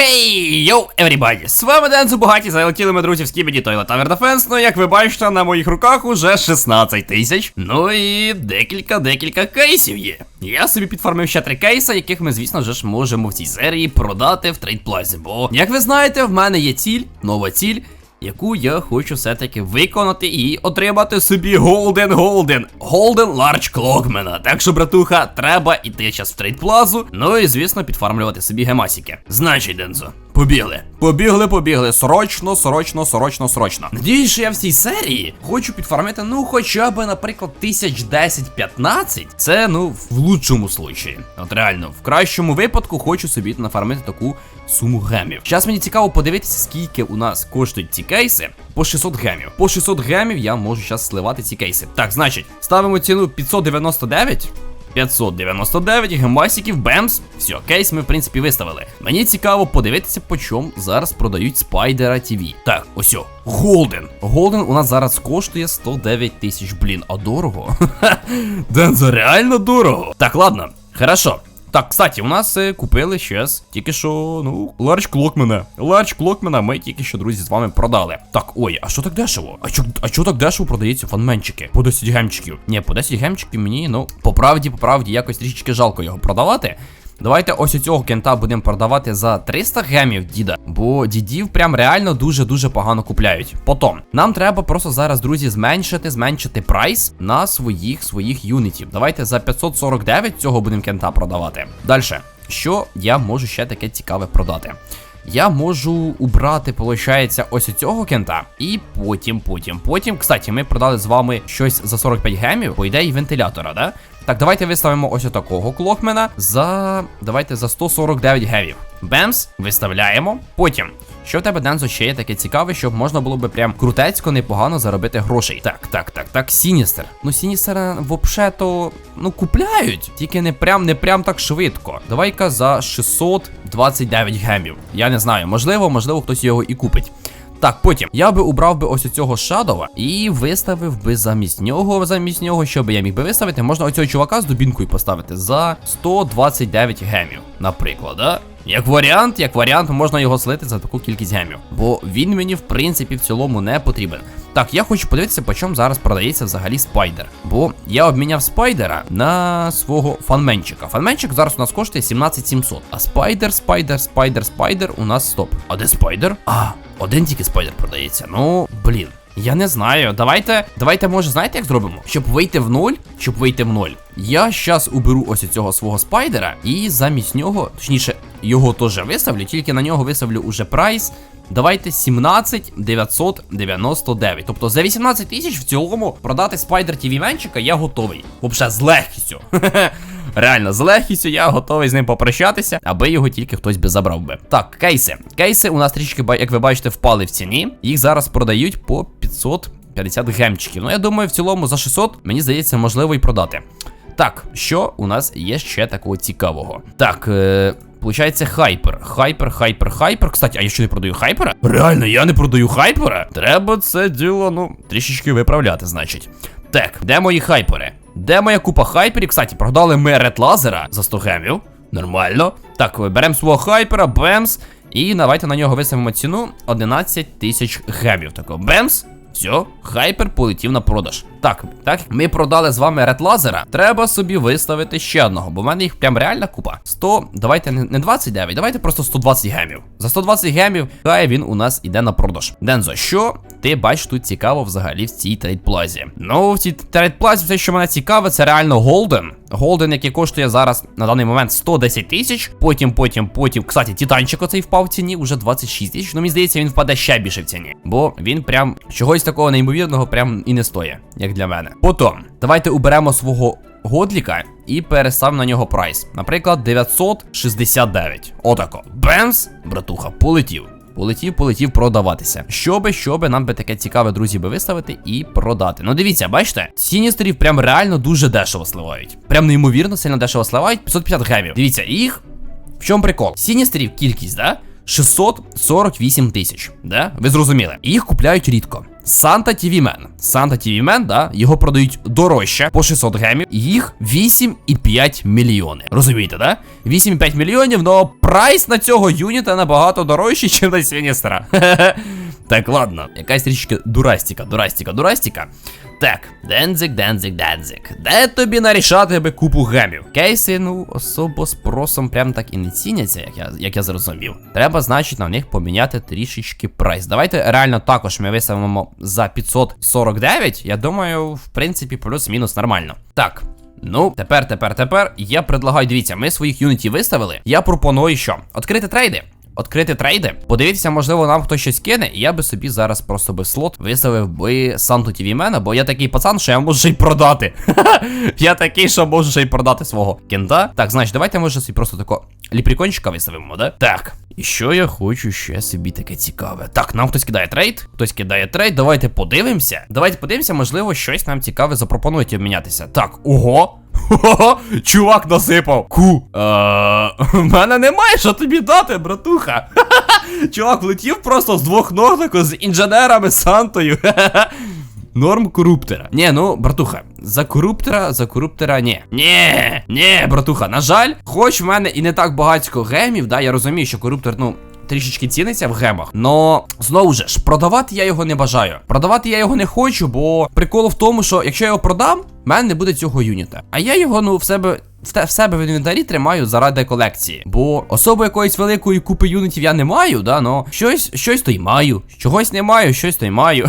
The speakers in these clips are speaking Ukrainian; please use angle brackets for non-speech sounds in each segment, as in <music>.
Хей, йоу, everybody! З вами Денсу Бугаті, залетіли ми, друзі, в Скібіді Toilet Tower Defense, ну, як ви бачите, на моїх руках уже 16 тисяч. Ну і декілька-декілька кейсів є. Я собі підформив ще три кейса, яких ми, звісно ж, можемо в цій серії продати в трейдплазі. Бо, як ви знаєте, в мене є ціль, нова ціль. Яку я хочу все-таки виконати і отримати собі Golden Golden Golden Large Clockmana. Так що, братуха, треба іти час в трейдплазу. Ну і звісно, підфармлювати собі гемасіки. Значить, Дензо, побігли. Побігли, побігли. Срочно, срочно, срочно, срочно. Надіюсь, що я в цій серії хочу підфармити, ну, хоча б, наприклад, тисяч 10-15. Це, ну, в лучшому случаї. От реально, в кращому випадку хочу собі нафармити таку суму гемів. Зараз мені цікаво подивитися, скільки у нас коштують ці кейси. По 600 гемів. По 600 гемів я можу зараз сливати ці кейси. Так, значить, ставимо ціну 599. 599 гемасиків, бемс. Все, кейс ми, в принципі, виставили. Мені цікаво подивитися, по чому зараз продають Спайдера TV. Так, ось о, Голден. Голден у нас зараз коштує 109 тисяч, блін, а дорого. <laughs> Дензо, реально дорого. Так, ладно, хорошо. Так, кстати, у нас е, купили щас тільки що, ну, ларч клокмена. Ларч клокмена ми тільки що, друзі, з вами продали. Так, ой, а що так дешево? А чо, а чо так дешево продається фанменчики? По 10 гемчиків. Ні, по 10 гемчиків мені, ну, по правді, по правді, якось трішечки жалко його продавати. Давайте ось у цього кента будемо продавати за 300 гемів, діда. Бо дідів прям реально дуже-дуже погано купляють. Потім, нам треба просто зараз, друзі, зменшити, зменшити прайс на своїх своїх юнітів. Давайте за 549 цього будемо кента продавати. Далі, що я можу ще таке цікаве продати? Я можу убрати, виходить, ось цього кента. І потім, потім, потім. Кстати, ми продали з вами щось за 45 гемів, по ідеї вентилятора, да? Так, давайте виставимо ось такого клокмена за. Давайте за 149 гемів. Бемс, виставляємо. Потім. Що в тебе, Дензо, ще є таке цікаве, щоб можна було би прям крутецько непогано заробити грошей. Так, так, так, так, Сіністер. Ну, Сіністера взагалі-то, ну, купляють, тільки не прям не прям так швидко. Давай-ка за 629 гемів. Я не знаю, можливо, можливо, хтось його і купить. Так, потім я би убрав би ось цього Шадова і виставив би замість нього, замість нього, що би я міг би виставити, можна оцього чувака з дубінкою поставити за 129 гемів, наприклад, да? Як варіант, як варіант, можна його слити за таку кількість гемів. Бо він мені, в принципі, в цілому не потрібен. Так, я хочу подивитися, по чому зараз продається взагалі спайдер. Бо я обміняв спайдера на свого фанменчика. Фанменчик зараз у нас коштує 17700. А спайдер, спайдер, спайдер, спайдер у нас стоп. А де спайдер? А, один тільки спайдер продається. Ну, блін. Я не знаю. Давайте, давайте, може, знаєте, як зробимо? Щоб вийти в нуль, щоб вийти в ноль. Я щас уберу ось цього свого спайдера, і замість нього, точніше, його теж виставлю, тільки на нього виставлю уже прайс. Давайте 17 999. Тобто за 18 тисяч в цілому продати спайдер TV менчика я готовий. Взагалі, з легкістю. <laughs> Реально, з легкістю я готовий з ним попрощатися, аби його тільки хтось би забрав би. Так, кейси. Кейси у нас трішки, як ви бачите, впали в ціні. Їх зараз продають по 550 гемчиків. Ну, я думаю, в цілому за 600, мені здається, можливо і продати. Так, що у нас є ще такого цікавого? Так, е. Получається хайпер. Хайпер, хайпер, хайпер. Кстати, а я що не продаю хайпера? Реально, я не продаю хайпера? Треба це діло, ну, трішечки виправляти, значить. Так, де мої хайпери? Де моя купа хайперів? Кстати, продали ми ред лазера за 100 гемів. Нормально. Так, беремо свого хайпера, бемс. І давайте на нього виставимо ціну 11 тисяч гемів. Тако, бемс. Все, хайпер полетів на продаж. Так, так, ми продали з вами ред лазера. Треба собі виставити ще одного, бо в мене їх прям реальна купа. 100, давайте не 29, давайте просто 120 гемів. За 120 гемів, хай він у нас іде на продаж. Дензо, що ти бачиш тут цікаво взагалі в цій трейдплазі? Ну, в цій трейдплазі все, що мене цікаве, це реально голден. Голден, який коштує зараз на даний момент 110 тисяч. Потім, потім, потім. Кстати, титанчик оцей впав в ціні, уже 26 тисяч. Ну, мені здається, він впаде ще більше в ціні. Бо він прям чогось такого неймовірного прям і не стоїть, як для мене. Потім, давайте уберемо свого годліка і переставимо на нього прайс. Наприклад, 969. Отако. Бенс, братуха, полетів. Полетів, полетів продаватися. Щоби, щоби нам би таке цікаве, друзі, би виставити і продати. Ну дивіться, бачите, сіністерів прям реально дуже дешево сливають. Прям неймовірно сильно дешево сливають. 550 гемів. Дивіться, їх. В чому прикол? Сіністерів кількість, да? 648 тисяч, да? Ви зрозуміли. Їх купляють рідко. Санта Man. Санта Man, да, його продають дорожче по 600 гемів. Їх 8,5 мільйони. Розумієте, да? 8,5 мільйонів, но прайс на цього юніта набагато дорожчий, <laughs> ніж на Сіністера. Так, ладно, якась трішки дурастіка, дурастіка, дурастіка. Так, Дензик, Дензик, Дензик. Де тобі нарішати би купу гемів? Кейси, ну, особо спросом прям так і не ціняться, як я, як я зрозумів. Треба, значить, на них поміняти трішечки прайс. Давайте реально також ми виставимо за 549. Я думаю, в принципі, плюс-мінус нормально. Так. Ну, тепер, тепер, тепер. Я предлагаю, дивіться, ми своїх юнітів виставили. Я пропоную що? Відкрити трейди. Відкрити трейди, подивіться, можливо, нам хтось щось кине, і я би собі зараз просто би слот виставив би Санту TV Мена, бо я такий пацан, що я можу ще й продати. <laughs> я такий, що можу ще й продати свого кента. Так, значить, давайте може собі просто тако ліпрікончика виставимо, да? Так. І що я хочу ще собі таке цікаве? Так, нам хтось кидає трейд, хтось кидає трейд. Давайте подивимося. Давайте подивимося, можливо, щось нам цікаве запропонують обмінятися. Так, ого. Хо-хо, чувак насипав. Ку. Е, <laughs> В мене немає що тобі дати, братуха. <laughs> Чувак влетів просто з двох ног з інженерами Сантою. <laughs> Норм коруптера. Ні, ну, братуха, за коруптера, за коруптера, ні. Ні, ні, братуха, на жаль, хоч в мене і не так багатько гемів, да, я розумію, що коруптер, ну. Трішечки ціниться в гемах, но знову ж продавати я його не бажаю. Продавати я його не хочу, бо прикол в тому, що якщо я його продам, в мене не буде цього юніта. А я його, ну, в себе в, себе в інвентарі тримаю заради колекції. Бо особо якоїсь великої купи юнітів я не маю, да, но щось, щось то й маю. Чогось не маю, щось то й маю.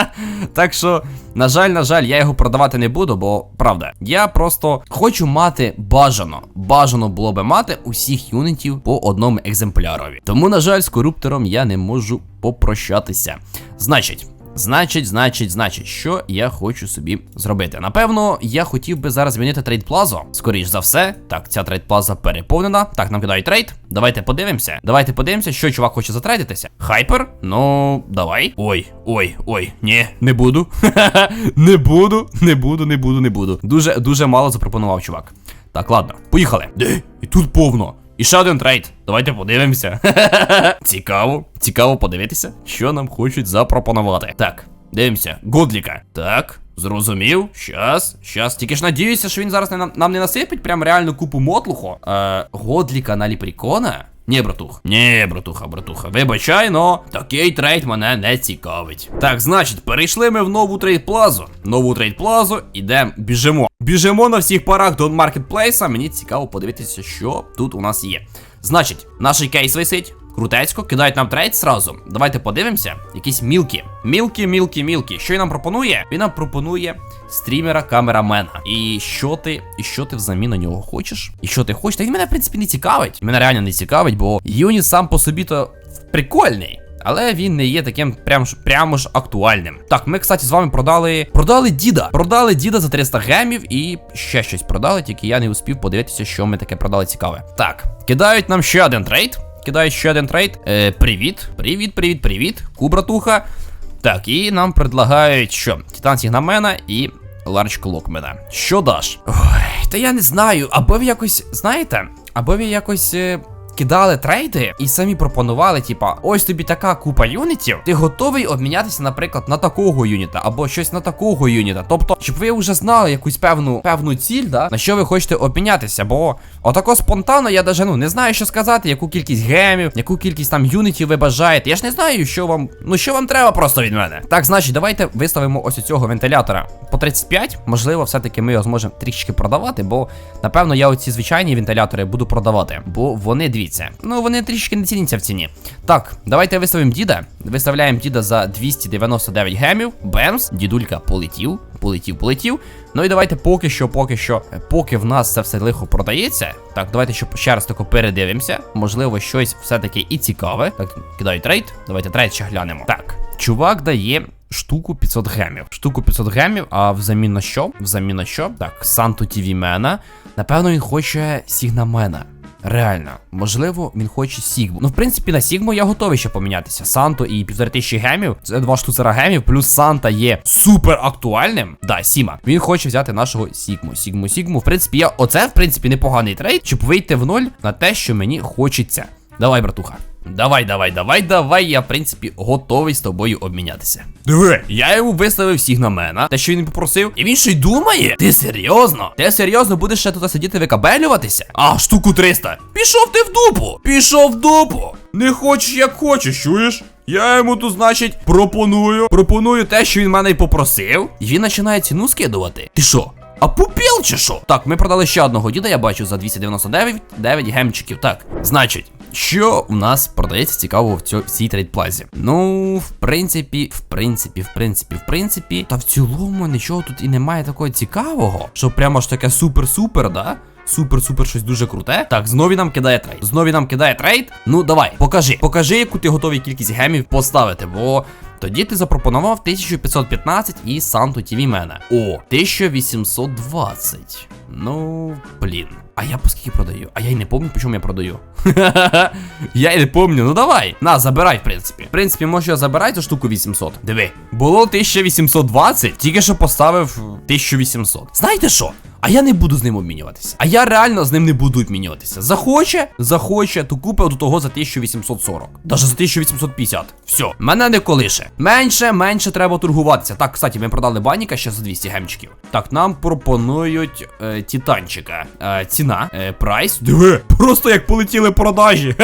<laughs> так що, на жаль, на жаль, я його продавати не буду, бо правда, я просто хочу мати бажано. Бажано було би мати усіх юнітів по одному екземплярові. Тому, на жаль, з коруптором я не можу попрощатися. Значить. Значить, значить, значить, що я хочу собі зробити. Напевно, я хотів би зараз змінити трейд плазу. Скоріш за все. Так, ця трейд плаза переповнена. Так, нам кидають трейд. Давайте подивимося. Давайте подивимося, що чувак хоче затрейдитися. Хайпер? Ну, давай. Ой, ой, ой, ні, не буду. <laughs> не буду, не буду, не буду, не буду. Дуже, дуже мало запропонував чувак. Так, ладно, поїхали. Де? І тут повно. І ще один трейд. Давайте подивимося. <laughs> Цікаво, цікаво подивитися, що нам хочуть запропонувати. Так, дивимося. Годліка. Так, зрозумів. Щас, щас. Тільки ж надіюся, що він зараз не нам не насипить прям реальну купу мотлуху. Е, Годліка на ліпрікона? Ні, братух. Ні, братуха, братуха. Вибачай, но такий трейд мене не цікавить. Так, значить, перейшли ми в нову трейд плазу. Нову трейд плазу, ідемо, біжимо. Біжимо на всіх парах до маркетплейса. Мені цікаво подивитися, що тут у нас є. Значить, наш кейс висить. Крутецько, кидають нам трейд сразу. Давайте подивимося. Якісь мілкі. Мілкі, мілкі, мілкі. Що він нам пропонує? Він нам пропонує стрімера камерамена. І що ти, і що ти взамін на нього хочеш? І що ти хочеш? Та він мене, в принципі, не цікавить. Мене реально не цікавить, бо Юніт сам по собі то прикольний. Але він не є таким прям прямо ж актуальним. Так, ми, кстати, з вами продали. Продали діда. Продали діда за 300 гемів і ще щось продали, тільки я не успів подивитися, що ми таке продали цікаве. Так, кидають нам ще один трейд. Кидають ще один трейд. Е, Привіт, привіт, привіт, привіт. Кубратуха. Так, і нам предлагають що? Титан Сігнамена і Ларч Клокмена. Що даш? Ой, та я не знаю. Або ви якось, знаєте, або ви якось. Е... Кидали трейди і самі пропонували, типа, ось тобі така купа юнітів, ти готовий обмінятися, наприклад, на такого юніта або щось на такого юніта. Тобто, щоб ви вже знали якусь певну певну ціль, да, на що ви хочете обмінятися. Бо отако спонтанно я даже ну не знаю, що сказати, яку кількість гемів, яку кількість там юнітів ви бажаєте. Я ж не знаю, що вам, ну що вам треба просто від мене. Так, значить, давайте виставимо ось цього вентилятора по 35. Можливо, все-таки ми його зможемо трішки продавати, бо напевно я оці звичайні вентилятори буду продавати, бо вони дві дивіться. Ну, вони трішки не ціняться в ціні. Так, давайте виставимо діда. Виставляємо діда за 299 гемів. Бемс, дідулька полетів, полетів, полетів. Ну і давайте поки що, поки що, поки в нас це все лихо продається. Так, давайте ще, ще раз тако передивимося. Можливо, щось все-таки і цікаве. Так, кидають трейд. Давайте трейд ще глянемо. Так, чувак дає. Штуку 500 гемів. Штуку 500 гемів, а взамін на що? Взамін на що? Так, Санту Тіві Мена. Напевно, він хоче Сігнамена. Реально, можливо, він хоче Сігму. Ну, в принципі, на Сігму я готовий ще помінятися. Санто і півтори тисячі гемів. Це два штуцера гемів, плюс Санта є супер актуальним. Да, Сіма. Він хоче взяти нашого Сігму. Сігму, Сігму. В принципі, я оце, в принципі, непоганий трейд, щоб вийти в ноль на те, що мені хочеться. Давай, братуха. Давай, давай, давай, давай. Я, в принципі, готовий з тобою обмінятися. Диви, я йому виставив всіх на мене, те, що він попросив. І він ще й думає. Ти серйозно? Ти серйозно будеш ще тут сидіти викабелюватися? А, штуку 300. Пішов ти в дупу! Пішов в дупу! Не хочеш, як хочеш, чуєш? Я йому тут, значить, пропоную. Пропоную те, що він мене й попросив. І він починає ціну скидувати. Ти що? А пупіл чи що? Так, ми продали ще одного діда, я бачу, за 299 9 гемчиків. Так, значить, що у нас продається цікавого в, цьо, в цій трейдплазі? Ну, в принципі, в принципі, в принципі, в принципі, та в цілому нічого тут і немає такого цікавого, що прямо ж таке супер-супер, да? Супер-супер щось дуже круте. Так, знову нам кидає трейд. Знову нам кидає трейд. Ну давай, покажи. Покажи, яку ти готовий кількість гемів поставити, бо. Тоді ти запропонував 1515 і Санту мене. О, 1820. Ну, блін. А я по скільки продаю? А я й не пам'ятаю, по чому я продаю. <laughs> я й не помню. Ну давай. На, забирай, в принципі. В принципі, може я забирай цю штуку 800. Диви. Було 1820, тільки що поставив 1800. Знаєте що? А я не буду з ним обмінюватися. А я реально з ним не буду обмінюватися. Захоче, захоче, то купив до того за 1840. Даже за 1850. Все, мене не колише. Менше, менше треба торгуватися. Так, кстати, ми продали баніка ще за 200 гемчиків. Так, нам пропонують е, титанчика. Е, ціна, е, прайс. Диви, просто як полетіли продажі.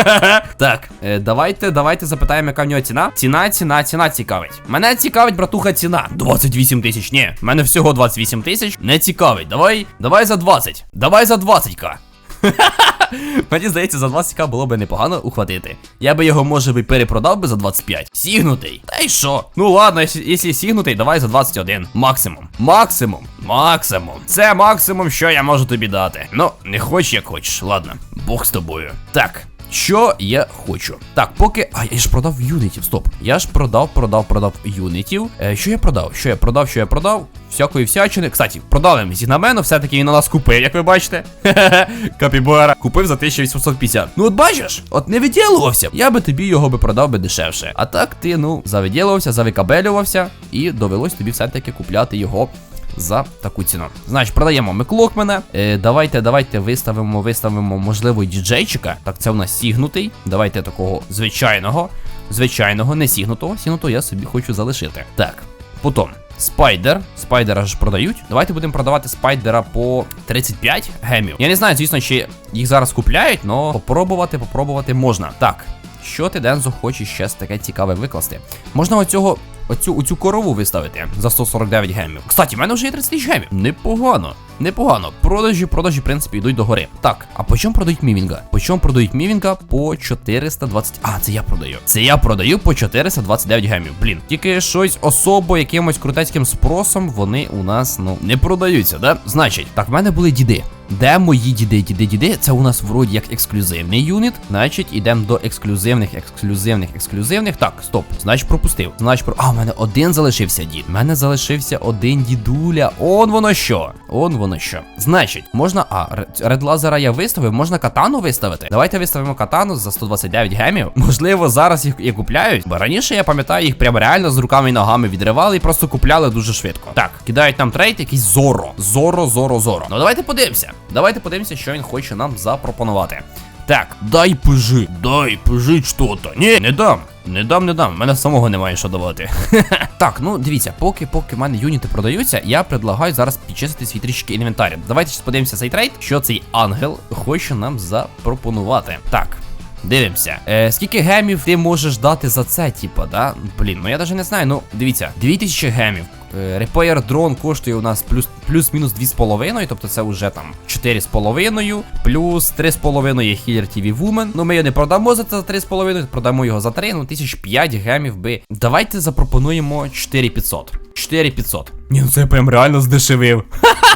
так, е, давайте, давайте запитаємо, яка в нього ціна. Ціна, ціна, ціна цікавить. Мене цікавить, братуха, ціна. 28 тисяч. Ні, мене всього 28 тисяч. Не цікавить. Давай, давай за 20. Давай за 20к. <laughs> Мені здається, за 20к було би непогано ухватити. Я би його, може би, перепродав би за 25. Сігнутий. Та й що? Ну ладно, якщо, сігнутий, давай за 21. Максимум. Максимум. Максимум. Це максимум, що я можу тобі дати. Ну, не хоч як хочеш. Ладно, Бог з тобою. Так. Що я хочу? Так, поки. А, я ж продав юнітів, стоп. Я ж продав, продав, продав юнітів. Е, що я продав? Що я продав, що я продав? Всякої всячини. Кстати, продали зігнамену, все-таки він на нас купив, як ви бачите. <laughs> Капібара. Купив за 1850. Ну от бачиш, от не виділувався. Я би тобі його би продав би дешевше. А так ти, ну, завиділувався, завикабелювався, і довелось тобі все-таки купляти його за таку ціну. Значить, продаємо ми клокмена. Е, давайте, давайте виставимо, виставимо, можливо, діджейчика. Так, це у нас сігнутий. Давайте такого звичайного. Звичайного, не сігнутого. Сігнутого я собі хочу залишити. Так, потім. Спайдер. Спайдера ж продають. Давайте будемо продавати спайдера по 35 гемів. Я не знаю, звісно, чи їх зараз купляють, але попробувати, попробувати можна. Так, що ти, Дензо, хочеш ще таке цікаве викласти? Можна оцього оцю, оцю корову виставити за 149 гемів. Кстати, в мене вже є 30 тисяч гемів. Непогано. Непогано. Продажі, продажі, в принципі, йдуть догори. Так, а по чому продають мівінга? По чому продають мівінга? По 420. А, це я продаю. Це я продаю по 429 гемів. Блін, тільки щось особо якимось крутецьким спросом вони у нас, ну, не продаються, да? Значить, так, в мене були діди. Де мої діди, діди, діди? Це у нас вроді як ексклюзивний юніт. Значить, ідемо до ексклюзивних, ексклюзивних, ексклюзивних. Так, стоп. Значить, пропустив. Значить, про. А, в мене один залишився дід. У мене залишився один дідуля. Он воно що. Он воно що. Значить, можна. А, ред лазера я виставив, можна катану виставити. Давайте виставимо катану за 129 гемів. <laughs> Можливо, зараз їх і купляють. Бо раніше я пам'ятаю, їх прямо реально з руками і ногами відривали і просто купляли дуже швидко. Так, кидають нам трейд, якийсь зоро. Зоро, зоро, зоро. Ну давайте подивимося. Давайте подивимося, що він хоче нам запропонувати. Так, дай пижи, дай пижи що-то. Ні, не дам. Не дам, не дам. Мене самого немає що давати. <laughs> так, ну дивіться, поки поки в мене юніти продаються, я предлагаю зараз підчистити свій трішки інвентар. Давайте ще цей трейд, що цей ангел хоче нам запропонувати. Так. Дивимося. Е, скільки гемів ти можеш дати за це, типа, да? Блін, ну я навіть не знаю. Ну, дивіться, 2000 гемів. Repair дрон коштує у нас плюс плюс-мінус 2,5, тобто це вже там 4,5, плюс 3,5 є Healer TV Woman. Ну ми його не продамо за це за 3,5, продамо його за 3, ну 1005 гемів би. Давайте запропонуємо 4500. 4500. Ні, ну це прям реально здешевив. <laughs>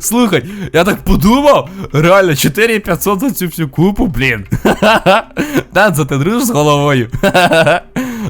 Слухай, я так подумав. Реально, 4500 за цю всю купу, блін. <laughs> За ти дружиш з головою. <laughs>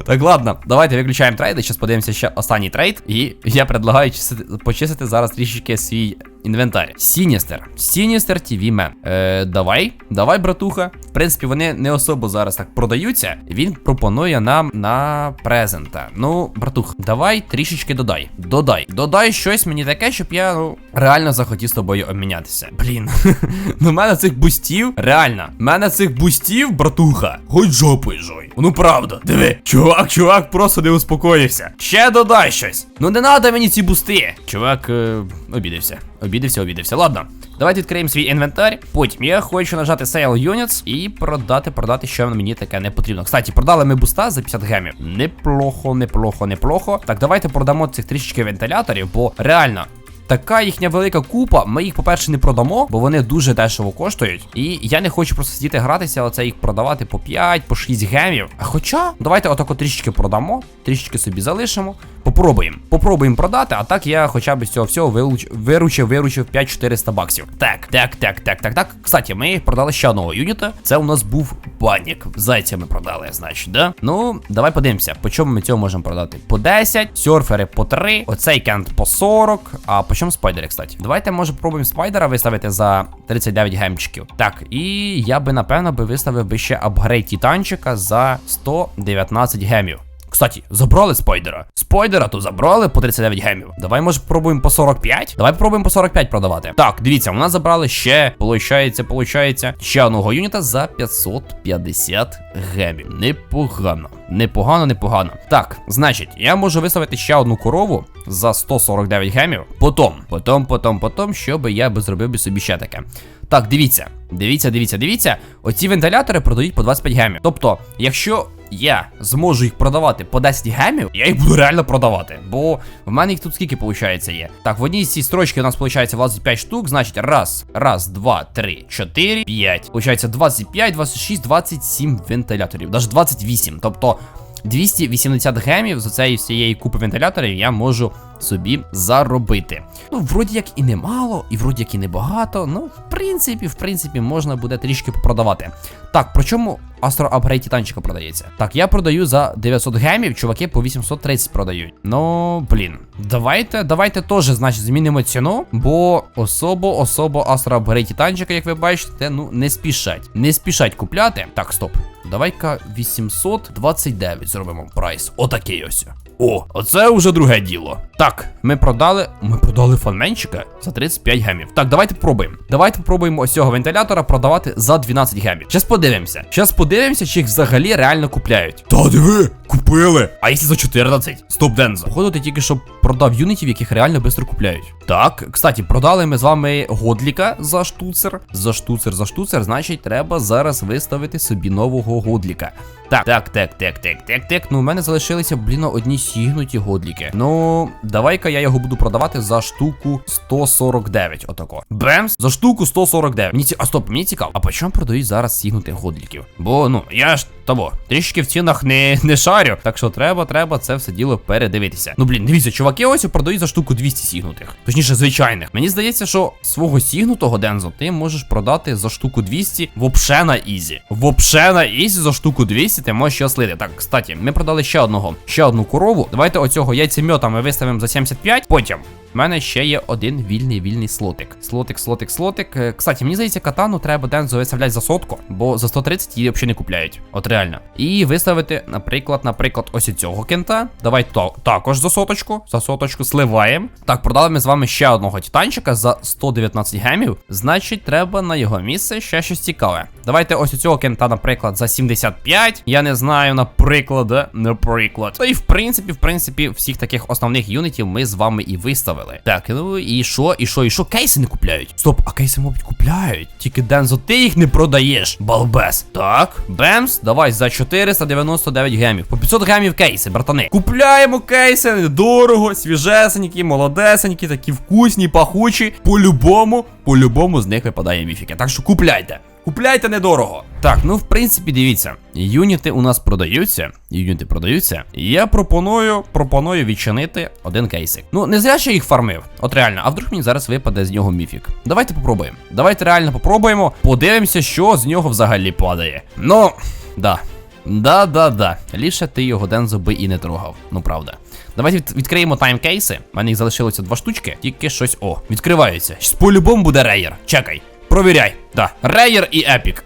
Так, ладно, давайте виключаємо трейди. Зараз подивимося ще останній трейд. І я предлагаю чистити, почистити зараз трішечки свій інвентар. Сіністер. Сіністер TV Мен. Е, давай, давай, братуха. В принципі, вони не особо зараз так продаються. Він пропонує нам на презента. Ну, братух, давай трішечки додай. Додай. Додай щось мені таке, щоб я ну, реально захотів з тобою обмінятися. Блін. <laughs> ну, в мене цих бустів, реально, в мене цих бустів, братуха, хоч жопою жой. Ну правда, диви. Чувак, чувак, просто не успокоївся. Ще додай щось. Ну не надо мені ці бусти. Чувак, е, обідався. Обідався, обідався. Ладно. Давайте відкриємо свій інвентар. Потім я хочу нажати Sale Units і продати, продати, що мені таке не потрібно. Кстати, продали ми буста за 50 гемів. Неплохо, неплохо, неплохо. Так, давайте продамо цих трішечки вентиляторів, бо реально. Така їхня велика купа. Ми їх, по-перше, не продамо, бо вони дуже дешево коштують. І я не хочу просто сидіти гратися, оце їх продавати по 5, по 6 гемів. А хоча, давайте отако трішечки продамо, трішечки собі залишимо. Попробуємо. Попробуємо продати, а так я хоча б з цього всього вилуч... виручив, виручив 5400 баксів. Так, так, так, так, так, так. Кстати, ми продали ще одного юніта. Це у нас був банік. Зайця ми продали, значить, да? Ну, давай подивимося, по чому ми цього можемо продати. По 10, серфери по 3, оцей кент по 40. А по чому спайдери, кстати? Давайте, може, пробуємо спайдера виставити за 39 гемчиків. Так, і я би, напевно, би виставив би ще апгрейд титанчика за 119 гемів. Кстати, забрали спайдера. Спайдера то забрали по 39 гемів. Давай, може, пробуємо по 45? Давай попробуємо по 45 продавати. Так, дивіться, у нас забрали ще, получається, получається, ще одного юніта за 550 гемів. Непогано. Непогано, непогано. Так, значить, я можу виставити ще одну корову за 149 гемів. Потом, потом, потом, потом, щоб я би зробив би собі ще таке. Так, дивіться, дивіться, дивіться, дивіться. Оці вентилятори продають по 25 гемів. Тобто, якщо я зможу їх продавати по 10 гемів, я їх буду реально продавати. Бо в мене їх тут скільки виходить є. Так, в одній з цій строчки у нас виходить 25 штук, значить, раз, раз, два, три, чотири, п'ять. Получається 25, 26, 27 вентиляторів. Навіть 28. Тобто 280 гемів з цієї всієї купи вентиляторів я можу собі заробити. Ну, вроді як і немало, і вроді як і небагато. Ну, в принципі, в принципі, можна буде трішки попродавати. Так, про чому Astro Upgrade Титанчика продається? Так, я продаю за 900 гемів, чуваки по 830 продають. Ну, блін. Давайте, давайте теж, значить, змінимо ціну, бо особо, особо Astro Upgrade Титанчика, як ви бачите, ну, не спішать. Не спішать купляти. Так, стоп. Давай-ка 829 зробимо прайс. Отакий ось. О, оце вже друге діло. Так, ми продали. Ми продали фанменчика за 35 гемів. Так, давайте пробуємо. Давайте попробуємо ось цього вентилятора продавати за 12 гемів. Щас подивимося. Щас подивимося, чи їх взагалі реально купляють. Та диви, купили. А якщо за 14? Стоп, Дензо. Походу, ти тільки що продав юнітів, яких реально швидко купляють. Так, кстати, продали ми з вами годліка за штуцер. За штуцер, за штуцер, значить, треба зараз виставити собі нового годліка. Так, так, так, так, так, так, так. Ну, у мене залишилися, блін, одні сігнуті годліки. Ну, давай-ка я його буду продавати за штуку 149. Отако. Бемс, за штуку 149. Мені ці... А стоп, мені цікаво. А по чому продають зараз сігнутих годліків? Бо, ну, я ж того, трішки в цінах не, не шарю. Так що треба, треба це все діло передивитися. Ну, блін, дивіться, чуваки, ось продають за штуку 200 сігнутих. Точніше, звичайних. Мені здається, що свого сігнутого Дензо ти можеш продати за штуку 200 вообще на ізі. Вообще на ізі за штуку 200 ти можеш ще слити. Так, кстати, ми продали ще одного, ще одну корову. Давайте оцього яйцемьота ми виставимо за 75. Потім. У мене ще є один вільний вільний слотик. Слотик, слотик, слотик. Е, Кстати, мені здається, катану треба Дензо виставляти за сотку, бо за 130 її взагалі не купляють. От реально. І виставити, наприклад, наприклад, ось цього кента. Давай то також за соточку. За соточку сливаємо. Так, продали ми з вами ще одного титанчика за 119 гемів. Значить, треба на його місце ще щось цікаве. Давайте ось цього кента, наприклад, за 75. Я не знаю, наприклад, наприклад. Та і в принципі, в принципі, всіх таких основних юнітів ми з вами і виставили. Так, ну і що, і що, і що? Кейси не купляють. Стоп, а кейси, мабуть, купляють. Тільки Дензо, ти їх не продаєш. Балбес. Так, Бемс, давай за 499 гемів. По 500 гемів кейси, братани. Купляємо кейси, недорого, свіжесенькі, молодесенькі, такі вкусні, пахучі. По-любому, по-любому з них випадає міфіки. Так що купляйте. Купляйте недорого. Так, ну в принципі, дивіться, юніти у нас продаються. Юніти продаються. Я пропоную пропоную відчинити один кейсик. Ну, не зря я їх фармив. От реально, а вдруг мені зараз випаде з нього міфік. Давайте попробуємо. Давайте реально попробуємо. Подивимося, що з нього взагалі падає. Ну, да. Да-да-да. Ліше ти його Дензо би і не трогав. Ну правда. Давайте від- відкриємо таймкейси. У мене їх залишилося два штучки, тільки щось. О, відкриваються. Щас По-любому буде рейер. Чекай. Провіряй. Да. Рейер і епік.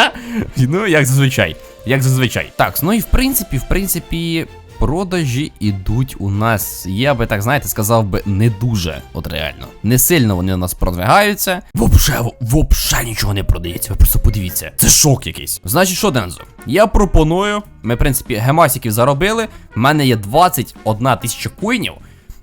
<laughs> ну, як зазвичай. Як зазвичай. Так, ну і в принципі, в принципі. Продажі ідуть у нас, я би так знаєте, сказав би, не дуже, от реально. Не сильно вони у нас продвигаються. Вообще, во- нічого не продається. Ви просто подивіться. Це шок якийсь. Значить, що, Дензо? Я пропоную. Ми, в принципі, гемасиків заробили. У мене є 21 тисяча коїнів.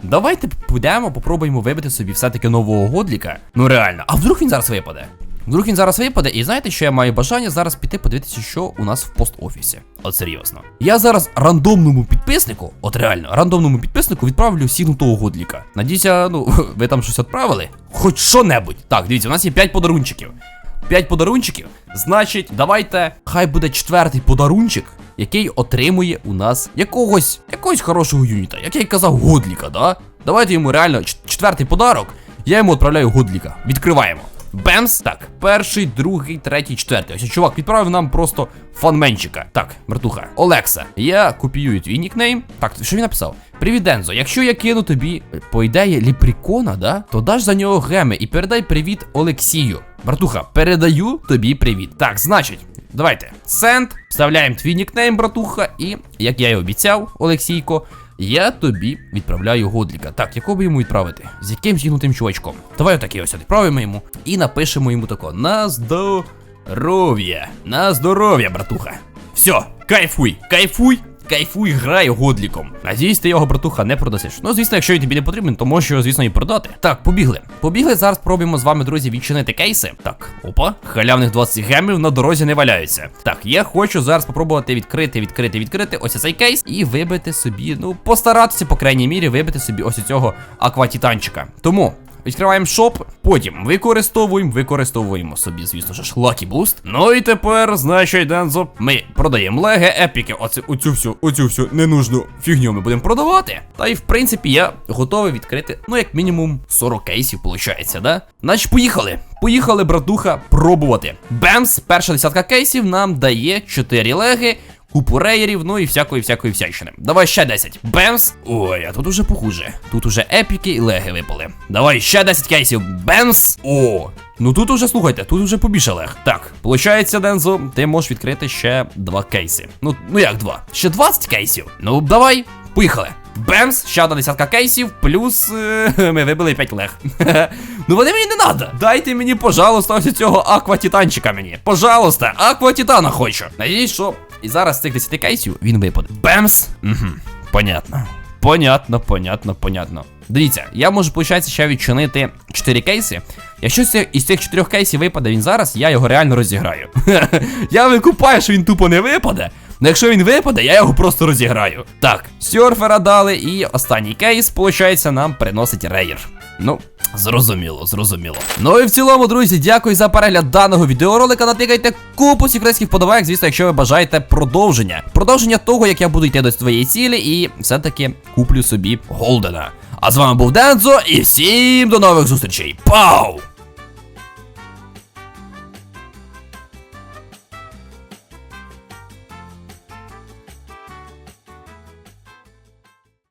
Давайте підемо, попробуємо вибити собі все-таки нового годліка. Ну реально, а вдруг він зараз випаде? Вдруг він зараз випаде, і знаєте, що я маю бажання зараз піти подивитися, що у нас в пост-офісі. От серйозно. Я зараз рандомному підписнику, от реально, рандомному підписнику відправлю сігнутого годліка. Надіюся, ну, <laughs> ви там щось відправили? Хоч що-небудь. Так, дивіться, у нас є 5 подарунчиків. 5 подарунчиків. Значить, давайте, хай буде четвертий подарунчик, який отримує у нас якогось, якогось хорошого юніта. Як я й казав, годліка, да? Давайте йому реально четвертий подарок. Я йому відправляю годліка. Відкриваємо. Бемс, так, перший, другий, третій, четвертий. Ось чувак відправив нам просто фанменчика. Так, братуха, Олекса, я копіюю твій нікнейм. Так, що він написав? Привіт, Дензо. Якщо я кину тобі, е, по ідеї, ліпрікона, да? То даш за нього геми і передай привіт Олексію. Братуха, передаю тобі привіт. Так, значить, давайте. Сенд, вставляємо твій нікнейм, братуха, і як я і обіцяв, Олексійко. Я тобі відправляю годліка. Так, якого би йому відправити? З яким зігнутим чувачком? Давай отакий ось відправимо йому і напишемо йому тако: На здоров'я! На здоров'я, братуха! Все, кайфуй, кайфуй! Кайфуй, грай годліком. Надіюсь, ти його братуха не продасиш. Ну, звісно, якщо він тобі не потрібен, то можеш його, звісно, і продати. Так, побігли. Побігли, зараз спробуємо з вами, друзі, відчинити кейси. Так, опа, халявних 20 гемів на дорозі не валяються. Так, я хочу зараз спробувати відкрити, відкрити, відкрити ось цей кейс і вибити собі, ну, постаратися, по крайній мірі, вибити собі ось цього акватітанчика. Тому. Відкриваємо шоп, потім використовуємо, використовуємо собі, звісно ж, Lucky Boost. Ну і тепер, значить, Дензо, ми продаємо леги, епіки, оце, оцю всю, оцю всю ненужну фігню ми будемо продавати. Та й в принципі я готовий відкрити, ну, як мінімум, 40 кейсів, виходить, да? Значить, поїхали. Поїхали, братуха, пробувати. Бемс, перша десятка кейсів нам дає 4 леги. Купу рейерів, ну і всякої всякої всячини. Давай ще 10. Бемс. Ой, а тут уже похуже. Тут уже епіки і леги випали. Давай ще 10 кейсів. Бемс. О. Ну тут уже слухайте, тут уже побільше лег. Так, получається, Дензо, ти можеш відкрити ще два кейси. Ну, ну як два? Ще 20 кейсів. Ну, давай, поїхали. Бемс, ще одна десятка кейсів, плюс е, <laughs> ми вибили 5 лег. <laughs> ну вони мені не надо. Дайте мені, пожалуйста, ось цього акватітанчика мені. Пожалуйста, акватітана хочу. Надіюсь, що і зараз з цих 10 кейсів він випаде. Бемс. Угу. Понятно. Понятно, понятно, понятно. Дивіться, я можу, виходить, ще відчинити 4 кейси. Якщо із цих 4 кейсів випаде він зараз, я його реально розіграю. <laughs> я викупаю, що він тупо не випаде. Ну якщо він випаде, я його просто розіграю. Так, сьорфера дали, і останній кейс, виходить, нам приносить рейер. Ну, зрозуміло, зрозуміло. Ну і в цілому, друзі, дякую за перегляд даного відеоролика. Натикайте купу секретських подобайок, звісно, якщо ви бажаєте продовження. Продовження того, як я буду йти до своєї цілі, і все-таки куплю собі Голдена. А з вами був Дензо, і всім до нових зустрічей. Пау!